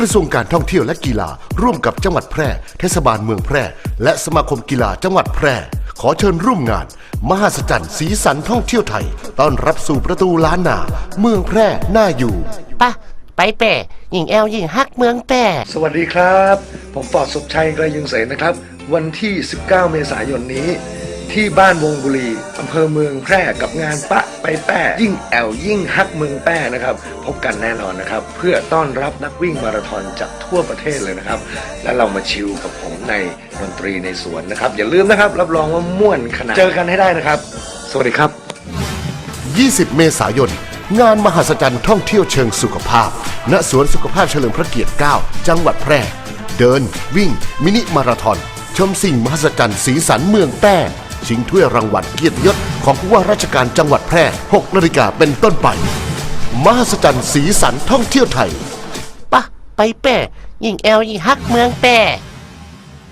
กระทรวงการท่องเที่ยวและกีฬา ร่วมกับจังหวัดแพร่ เทศบาลเมืองแพร่ และสมาคมกีฬาจังหวัดแพร่ ขอเชิญร่วมงาน มหัศจรรย์สีสันท่องเที่ยวไทย ต้อนรับสู่ประตูล้านนา เมืองแพร่น่าอยู่ ปะไปแป่ยิงแอลยิงฮักเมืองแป่สวัสดีครับ ผมปอดสุขชัยไกรยุงเสนนะครับ วันที่ 19 เมษายนนี้ ที่บ้านวงบุรีอำเภอเมืองแพร่กับงานปะไปแป้ยิ่งแอลยิ่งฮักเมืองแป้นะครับ พบกันแน่นอนนะครับ เพื่อต้อนรับนักวิ่งมาราธอนจากทั่วประเทศเลยนะครับ และเรามาชิลกับผมในดนตรีในสวนนะครับ อย่าลืมนะครับ รับรองว่าม่วนขนาดเจอกันให้ได้นะครับ สวัสดีครับ 20 เมษายน งานมหัศจรรย์ท่องเที่ยวเชิงสุขภาพ ณ สวนสุขภาพเฉลิมพระเกียรติ 9 จังหวัดแพร่ เดิน วิ่ง มินิมาราธอน ชมสิ่งมหัศจรรย์สีสันเมืองแป้ ชิงถ้วยรางวัลเกียรติยศของผู้ว่าราชการจังหวัดแพร่ 6 นาฬิกาเป็นต้นไป มหัศจรรย์สีสันท่องเที่ยวไทย ปะไปแป้ยิงแอลยิงฮักเมืองแป้